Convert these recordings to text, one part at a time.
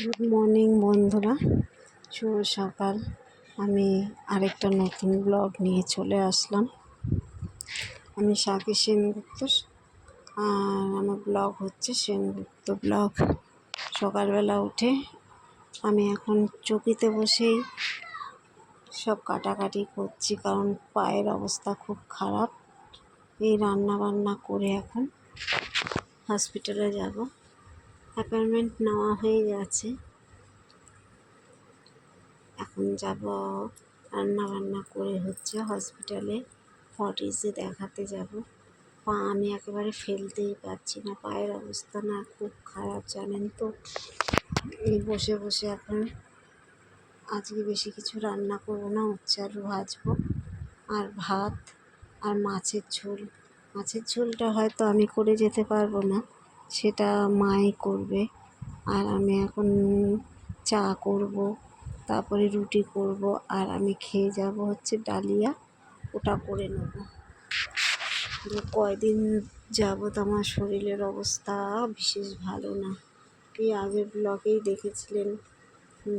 Good morning বন্ধুরা। শুভ সকাল। আমি আরেকটা নতুন ব্লগ নিয়ে চলে আসলাম। আমি সাকি সেনগুপ্ত, আর আমার ব্লগ হচ্ছে সেনগুপ্ত ব্লগ সকালবেলা উঠে আমি এখন চকিতে বসেই সব কাটাকাটি করছি, কারণ পায়ের অবস্থা খুব খারাপ। এই রান্না বান্না করে এখন হসপিটালে যাব। অ্যাপয়েন্টমেন্ট নেওয়া হয়ে গেছে। এখন যাব রান্না বান্না করে হচ্ছে হসপিটালে ফটিসে দেখাতে যাব। পা আমি একেবারে ফেলতেই পারছি না, পায়ের অবস্থা না খুব খারাপ, জানেন তো। এই বসে বসে এখন আজকে বেশি কিছু রান্না করব না, উচ্ছে আলু ভাজবো আর ভাত আর মাছের ঝোল। মাছের ঝোলটা হয়তো আমি করে যেতে পারব না। সেটা মাই করবে। আর আমি এখন চা করব, তারপরে রুটি করব, আর আমি খেয়ে যাব হচ্ছে ডালিয়া। ওটা করে নেব। কয়দিন যাবৎ আমার শরীরের অবস্থা বিশেষ ভালো না। এই আগের ব্লগেই দেখেছিলেন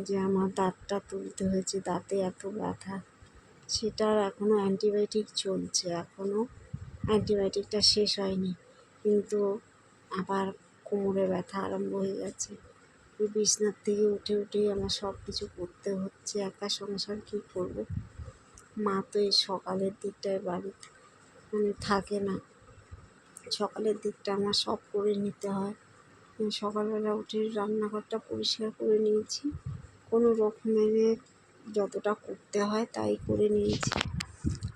যে আমার দাঁতটা তুলতে হয়েছে, দাঁতে এত ব্যথা। সেটার এখনও অ্যান্টিবায়োটিক চলছে এখনও অ্যান্টিবায়োটিকটা শেষ হয়নি। কিন্তু আবার কোমরে ব্যথা আরম্ভ হয়ে গেছে। বিছনার থেকে উঠে উঠেই আমার সব কিছু করতে হচ্ছে। একা সংসার কী করব? মা তো এই সকালের দিকটায় বাড়িতে মানে থাকে না। সকালের দিকটা আমার সব করে নিতে হয়। সকালবেলা উঠে রান্নাঘরটা পরিষ্কার করে নিয়েছি। কোনো রকমের যতটা করতে হয় তাই করে নিয়েছি।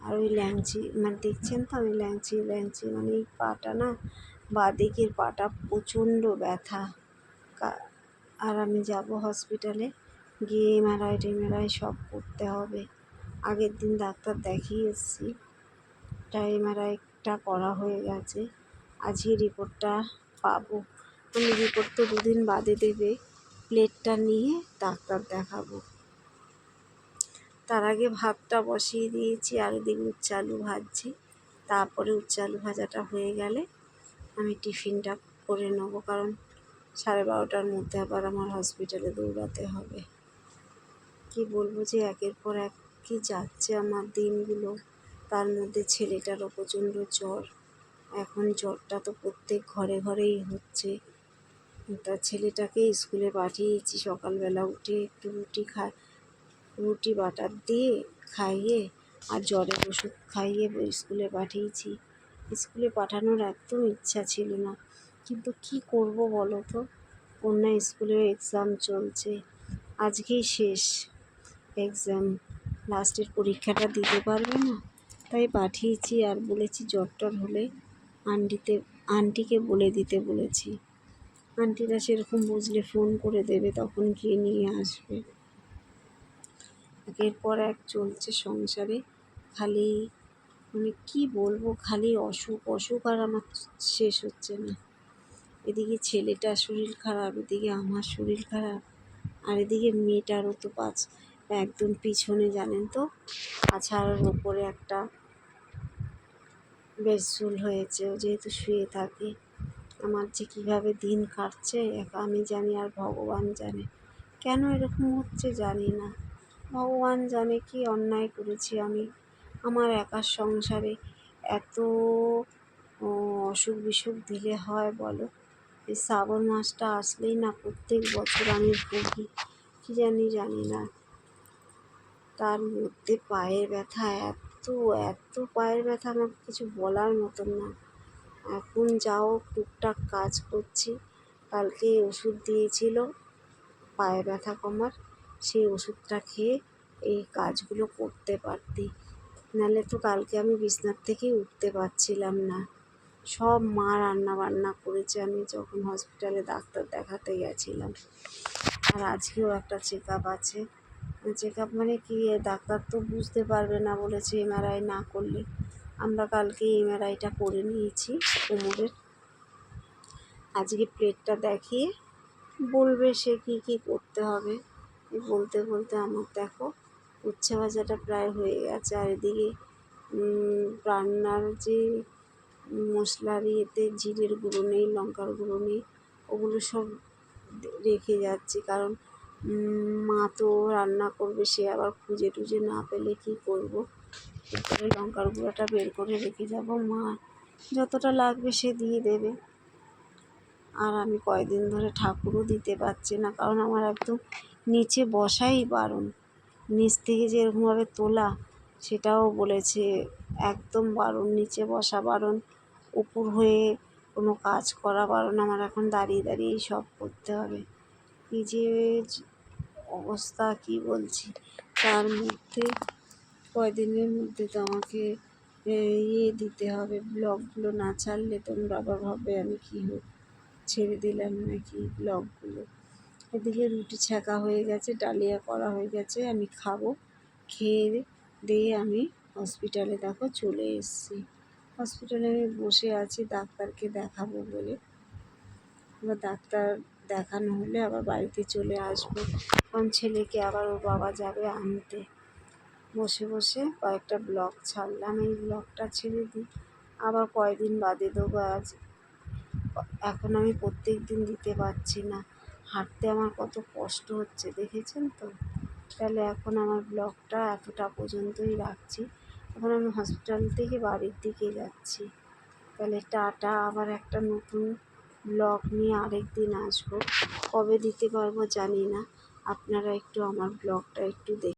আর ওই ল্যাংচি মানে দেখছেন তো আমি ল্যাংচি ল্যাংচি মানে এই পাটা না বাঁ দিকের পাটা প্রচণ্ড ব্যথা। আর আমি যাব হসপিটালে। গিয়ে এমআরআই টেমআরআই সব করতে হবে। আগের দিন ডাক্তার দেখিয়ে এসেছি। তা এমআরআইটা করা হয়ে গেছে। আজকে রিপোর্টটা পাবো। আমি রিপোর্ট তো দুদিন বাদে দেবে। প্লেটটা নিয়ে ডাক্তার দেখাবো। তার আগে ভাতটা বসিয়ে দিয়েছি। আর ওদিকে উচ্ছে আলু ভাজছি। তারপরে উচ্ছে আলু ভাজাটা হয়ে গেলে আমি টিফিনটা করে নেব, কারণ সাড়ে বারোটার মধ্যে আবার আমার হসপিটালে দৌড়াতে হবে। কি বলব যে একের পর এক কি যাচ্ছে আমার দিনগুলো। তার মধ্যে ছেলেটারও প্রচণ্ড জ্বর। এখন জ্বরটা তো প্রত্যেক ঘরে ঘরেই হচ্ছে। তা ছেলেটাকে স্কুলে পাঠিয়েছি সকালবেলা উঠে একটু রুটি খা রুটি বাটার দিয়ে খাইয়ে আর জ্বরের ওষুধ খাইয়ে স্কুলে পাঠিয়েছি। স্কুলে পাঠানোর একদম ইচ্ছা ছিল না। কিন্তু কি করব বলো তো? কন্যা স্কুলের এক্সাম চলছে। আজকেই শেষ এক্সাম লাস্টের পরীক্ষাটা দিতে পারবে না? তাই পাঠিয়েছি আর বলেছি জ্বর টর হলে আন্টিতে, আন্টিকে বলে দিতে বলেছি। আন্টিরা সেরকম বুঝলে ফোন করে দেবে, তখন গিয়ে নিয়ে আসবে। একের পর এক চলছে সংসারে। খালি মানে কী বলব, খালি অসুখ অসুখ আর আমার শেষ হচ্ছে না। এদিকে ছেলেটার শরীর খারাপ, এদিকে আমার শরীর খারাপ, আর এদিকে মেয়েটারও তো পাঁচ, একদম পিছনে জানেন তো, আছাড়ার ওপরে একটা বেশ ঝুল হয়েছে, ও যেহেতু শুয়ে থাকে। আমার যে কীভাবে দিন কাটছে আমি জানি আর ভগবান জানে। কেন এরকম হচ্ছে জানি না। ভগবান জানে কি অন্যায় করেছি আমি। আমার একার সংসারে এত অসুখ বিসুখ দিলে হয় বলো? এই শ্রাবণ মাসটা আসলেই না প্রত্যেক বছর আমি ভুগি, কী জানি জানি না। তার মধ্যে পায়ের ব্যথা, এত এত পায়ের ব্যথা আমার কিছু বলার মতন না। এখন যাও, টুকটাক কাজ করছি। কালকে ওষুধ দিয়েছিল পায়ে ব্যথা কমার, সেই ওষুধটা খেয়ে এই কাজগুলো করতে পারতি। নাহলে তো কালকে আমি বিছনার থেকেই উঠতে পারছিলাম না। সব মা রান্না বান্না করেছে, আমি যখন হসপিটালে ডাক্তার দেখাতে গেছিলাম। আর আজকেও একটা চেক আপ আছে। চেক আপ মানে কি ডাক্তার তো বুঝতে পারবে না, বলেছে এমআরআই না করলে। আমরা কালকে এমআরআইটা করে নিয়েছি কোমরের। আজকে প্লেটটা দেখিয়ে বলবে সে কী কী করতে হবে। বলতে বলতে আমার দেখো উচ্ছে ভাজাটা প্রায় হয়ে গেছে। আর এদিকে রান্নার যে মশলার ইয়েতে জিরের গুঁড়ো নেই, লঙ্কার গুঁড়ো নেই, ওগুলো সব রেখে যাচ্ছি। কারণ মা তো রান্না করবে, সে আবার খুঁজে টুজে না পেলে কী করব? এরপরে লঙ্কার গুঁড়োটা বের করে রেখে যাব। মা যতটা লাগবে সে দিয়ে দেবে। আর আমি কয়দিন ধরে ঠাকুরও দিতে পারছি না, কারণ আমার একদম নিচে বসাই বারণ। নিচ থেকে যেরকমভাবে তোলা, সেটাও বলেছে, একদম বারণ নিচে বসা বারণ উপর হয়ে কোনো কাজ করা বারণ আমার এখন দাঁড়িয়ে দাঁড়িয়েই সব করতে হবে। কী যে অবস্থা কী বলছি? তার মধ্যে, কয়দিনের মধ্যে তো আমাকে ইয়ে দিতে হবে, ব্লগগুলো না ছাড়লে তোমরা আবার ভাববে আমি কী হোক ছেড়ে দিলাম নাকি ব্লগগুলো? এদিকে রুটি ছাঁকা হয়ে গেছে, ডালিয়া করা হয়ে গেছে, আমি খাব। খেয়ে দিয়ে আমি হসপিটালে দেখো চলে এসেছি। হসপিটালে আমি বসে আছি, ডাক্তারকে দেখাবো বলে। এবার ডাক্তার দেখানো হলে আবার বাড়িতে চলে আসব। কারণ ছেলেকে আবার ওর বাবা যাবে আনতে। বসে বসে কয়েকটা ব্লগ ছাড়লাম, এই ব্লগটা ছেড়ে দিই। আবার কয়দিন বাদে দেবো আজ। এখন আমি প্রত্যেক দিন দিতে পারছি না। হাঁটতে আমার কত কষ্ট হচ্ছে, দেখেছেন তো? তাহলে এখন আমার ব্লগটা এতটা পর্যন্তই রাখছি। এখন আমি হসপিটাল থেকে বাড়ির দিকে যাচ্ছি। তাহলে টাটা, আবার একটা নতুন ব্লগ নিয়ে আরেক দিন আসব। কবে দিতে পারব জানি না। আপনারা একটু আমার ব্লগটা একটু দেখ